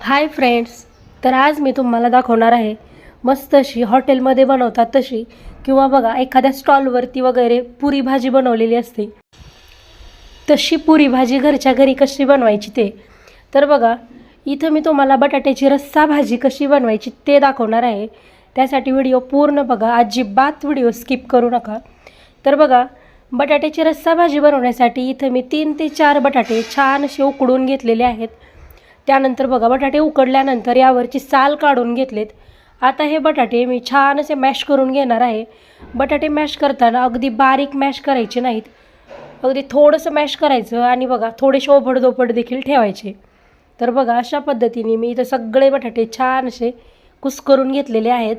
Hi friends तर आज मी तुम्हाला दाखवणार आहे मस्त अशी हॉटेलमध्ये बनवतात तशी किंवा बघा एखाद्या स्टॉलवरती वगैरे पुरी भाजी बनवलेली असते. तशी पुरी भाजी घरच्या घरी कशी बनवायची ते. तर बघा इथं मी तुम्हाला बटाट्याची रस्सा भाजी कशी बनवायची ते दाखवणार आहे. त्यासाठी व्हिडिओ पूर्ण बघा अजिबात व्हिडिओ स्किप करू नका. तर बघा बटाट्याची रस्सा भाजी बनवण्यासाठी इथं मी तीन ते चार बटाटे छान असे उकडून घेतलेले आहेत. त्यानंतर बघा बटाटे उकडल्यानंतर यावरची साल काढून घेतलेत. आता हे बटाटे मी छान असे मॅश करून घेणार आहे. बटाटे मॅश करताना अगदी बारीक मॅश करायचे नाहीत. अगदी थोडंसं मॅश करायचं आणि बघा थोडेसे ओबडधोबड देखील ठेवायचे. तर बघा अशा पद्धतीने मी इथं सगळे बटाटे छान असे कुस्करून घेतलेले आहेत.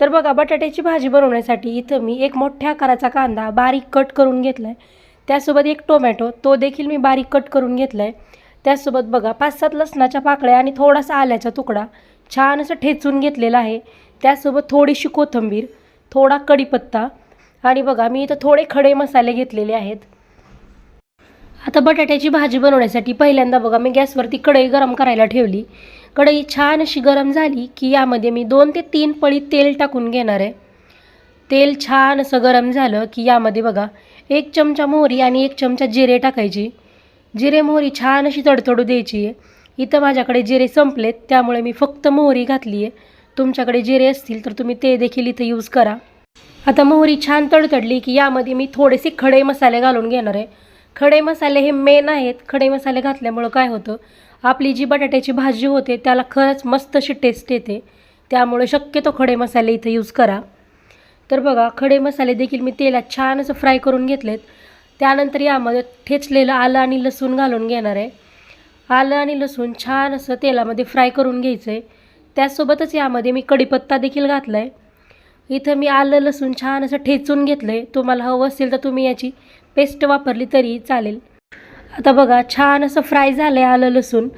तर बघा बटाट्याची भाजी बनवण्यासाठी इथं मी एक मोठ्या आकाराचा कांदा बारीक कट करून घेतला आहे त्यासोबत एक टोमॅटो तो देखील मी बारीक कट करून घेतला आहे त्यासोबत बघा पाच सात लसणाच्या पाकळ्या आणि थोडासा आल्याचा तुकडा छान असं ठेचून घेतलेला आहे. त्यासोबत थोडीशी कोथिंबीर थोडा कढीपत्ता आणि बघा मी इथं थोडे खडे मसाले घेतलेले आहेत. आता बटाट्याची भाजी बनवण्यासाठी पहिल्यांदा बघा मी गॅसवरती कढई गरम करायला ठेवली. कढई छान अशी गरम झाली की यामध्ये मी दोन ते तीन पळी तेल टाकून घेणार आहे. तेल छान असं गरम झालं की यामध्ये बघा एक चमचा मोहरी आणि एक चमचा जिरे टाकायची. जिरे मोहरी छान अशी तडतडू द्यायची आहे. इथं माझ्याकडे जिरे संपलेत त्यामुळे मी फक्त मोहरी घातली आहे. तुमच्याकडे जिरे असतील तर तुम्ही ते देखील इथं यूज करा. आता मोहरी छान तडतडली की यामध्ये मी थोडेसे खडे मसाले घालून घेणार आहे. खडे मसाले हे मेन आहेत. खडे मसाले घातल्यामुळं काय होतं आपली जी बटाट्याची भाजी होते त्याला खरंच मस्त अशी टेस्ट येते. त्यामुळे शक्यतो खडे मसाले इथं यूज करा. तर बघा खडे मसाले देखील मी तेलात छान असं फ्राय करून घेतलेत. त्यानंतर यामध्ये ठेचलेलं आलं आणि लसूण घालून घेणार आहे. आलं आणि लसूण छान असं तेलामध्ये फ्राय करून घ्यायचं आहे त्याचसोबतच यामध्ये मी कढीपत्ता देखील घातला आहे इथं मी आलं लसूण छान असं ठेचून घेतलं आहे तुम्हाला हवं असेल तर तुम्ही याची पेस्ट वापरली तरी चालेल. आता बघा छान असं फ्राय झालं आहे आलं लसूण.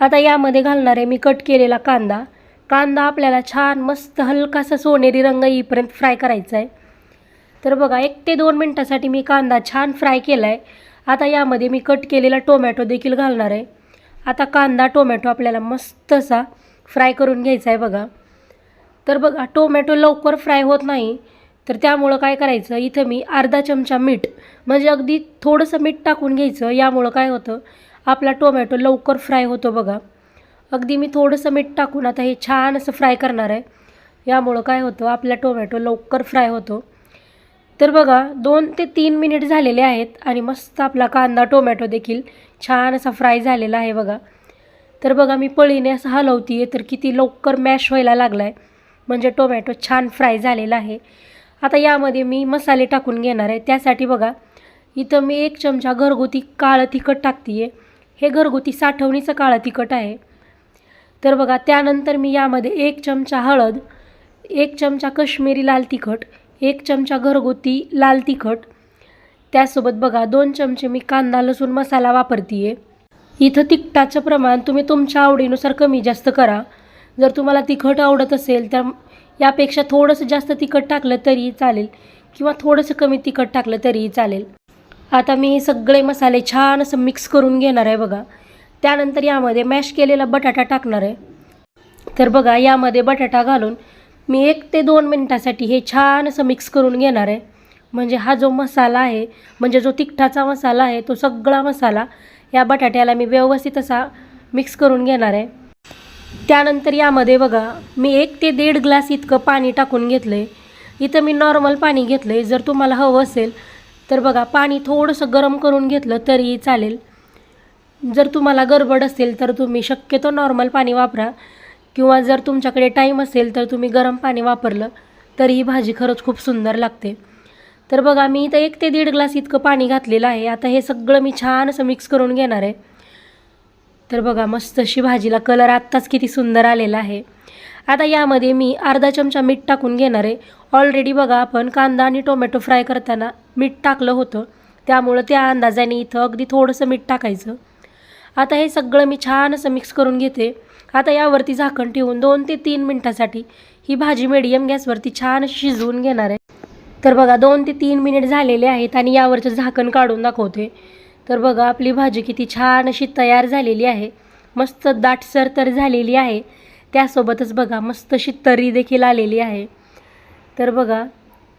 आता यामध्ये घालणार आहे मी कट केलेला कांदा. कांदा आपल्याला छान मस्त हलकासा सोनेरी रंग येईपर्यंत फ्राय करायचा आहे तर बघा एक ते दोन मिनटासाठी मी कांदा छान फ्राय केला आहे आता यामध्ये मी कट केलेला टोमॅटो देखील घालणार आहे. आता कांदा टोमॅटो आपल्याला मस्त असा फ्राय करून घ्यायचा आहे बघा. तर बघा टोमॅटो लवकर फ्राय होत नाही. तर त्यामुळं काय करायचं इथं मी अर्धा चमचा मीठ म्हणजे अगदी थोडंसं मीठ टाकून घ्यायचं. यामुळं काय होतं आपला टोमॅटो लवकर फ्राय होतो बघा. अगदी मी थोडंसं मीठ टाकून आता हे छान असं फ्राय करणार आहे. यामुळं काय होतं आपला टोमॅटो लवकर फ्राय होतो. तर बघा दोन ते तीन मिनिट झालेले आहेत आणि मस्त आपला कांदा टोमॅटो देखील छान असा फ्राय झालेला आहे बघा. तर बघा मी पळीने असं हलवती आहे तर किती लवकर मॅश व्हायला लागला आहे म्हणजे टोमॅटो छान फ्राय झालेला आहे. आता यामध्ये मी मसाले टाकून घेणार आहे. त्यासाठी बघा इथं मी एक चमचा घरगुती काळं तिखट टाकते आहे हे घरगुती साठवणीचं काळं तिखट आहे. तर बघा त्यानंतर मी यामध्ये एक चमचा हळद एक चमचा कश्मीरी लाल तिखट एक चमचा घरगुती लाल तिखट. त्यासोबत बघा दोन चमचे मी कांदा लसूण मसाला वापरते आहे इथं तिखटाचं प्रमाण तुम्ही तुमच्या आवडीनुसार कमी जास्त करा. जर तुम्हाला तिखट आवडत असेल तर यापेक्षा थोडंसं जास्त तिखट टाकलं तरी चालेल किंवा थोडंसं कमी तिखट टाकलं तरीही चालेल. आता मी सगळे मसाले छान असं मिक्स करून घेणार आहे बघा. त्यानंतर यामध्ये मॅश केलेला बटाटा टाकणार आहे. तर बघा यामध्ये बटाटा घालून मी एक ते दोन मिनटासाठी हे छान असं मिक्स करून घेणार आहे. म्हणजे हा जो मसाला आहे म्हणजे जो तिखटाचा मसाला आहे तो सगळा मसाला या बटाट्याला मी व्यवस्थित असा मिक्स करून घेणार आहे. त्यानंतर यामध्ये बघा मी एक ते दीड ग्लास इतकं पाणी टाकून घेतलं आहे इथं मी नॉर्मल पाणी घेतलं आहे जर तुम्हाला हवं असेल तर बघा पाणी थोडंसं गरम करून घेतलं तरीही चालेल. जर तुम्हाला गडबड असेल तर तुम्ही शक्यतो नॉर्मल पाणी वापरा. किंवा जर तुमच्याकडे टाईम असेल तर तुम्ही गरम पाणी वापरलं तर ही भाजी खरंच खूप सुंदर लागते. तर बघा मी इथं एक ते दीड ग्लास इतकं पाणी घातलेलं आहे. आता हे सगळं मी छान असं मिक्स करून घेणार आहे. तर बघा मस्त अशी भाजीला कलर आत्ताच किती सुंदर आलेला आहे. आता यामध्ये मी अर्धा चमचा मीठ टाकून घेणार आहे. ऑलरेडी बघा आपण कांदा आणि टोमॅटो फ्राय करताना मीठ टाकलं होतं. त्यामुळं त्या अंदाजाने इथं अगदी थोडंसं मीठ टाकायचं. आता हे सगळं मी छान असं मिक्स करून घेते. आता यावरती झाकण ठेवून दोन ते तीन मिनटासाठी ही भाजी मिडियम गॅसवरती छान शिजवून घेणार आहे. तर बघा दोन ते तीन मिनिट झालेले आहेत आणि यावरचं झाकण काढून दाखवते. तर बघा आपली भाजी किती छान अशी तयार झालेली आहे. मस्त दाटसर तर झालेली आहे. त्यासोबतच बघा मस्त अशी तरी देखील आलेली आहे. तर बघा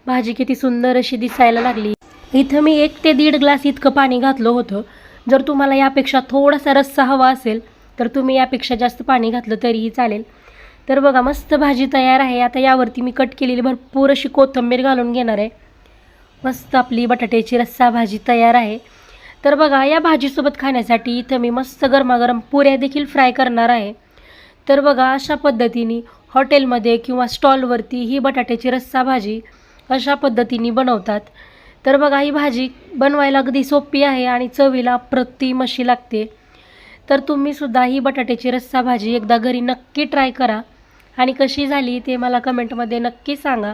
भाजी किती सुंदर अशी दिसायला लागली. इथं मी एक ते दीड ग्लास इतकं पाणी घातलं होतं. जर तुम्हाला यापेक्षा थोडासा रस्सा हवा असेल तर तुम्ही यापेक्षा जास्त पाणी घातलं तरीही चालेल. तर बघा मस्त भाजी तयार आहे. आता यावरती मी कट केलेली भरपूर अशी कोथिंबीर घालून घेणार आहे. मस्त आपली बटाट्याची रस्सा भाजी तयार आहे. तर बघा या भाजीसोबत खाण्यासाठी इथं मी मस्त गरमागरम पुऱ्या देखील फ्राय करणार आहे. तर बघा अशा पद्धतीने हॉटेलमध्ये किंवा स्टॉलवरती ही बटाट्याची रस्सा भाजी अशा पद्धतीने बनवतात. तर बघा ही भाजी बनवायला अगदी सोपी आहे आणि चवीला अप्रतिम अशी लागते. तर तुम्हीसुद्धा ही बटाट्याची रस्सा भाजी एकदा घरी नक्की ट्राय करा. आणि कशी झाली ते मला कमेंटमध्ये नक्की सांगा.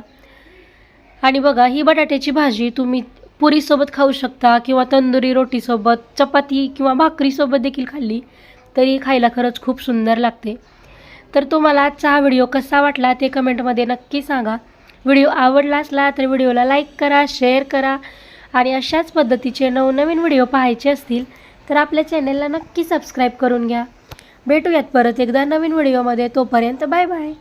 आणि बघा ही बटाट्याची भाजी तुम्ही पुरीसोबत खाऊ शकता किंवा तंदुरी रोटीसोबत चपाती किंवा भाकरीसोबत देखील खाल्ली तरी खायला खरंच खूप सुंदर लागते. तर तुम्हाला आजचा हा व्हिडिओ कसा वाटला ते कमेंटमध्ये नक्की सांगा. व्हिडिओ आवडला असला तर व्हिडिओला लाईक करा शेअर करा आणि अशाच पद्धतीचे नवनवीन व्हिडिओ पाहायचे असतील तर आपल्या चॅनलला नक्की सबस्क्राईब करून घ्या. भेटूयात परत एकदा नवीन व्हिडिओमध्ये. तोपर्यंत बाय बाय.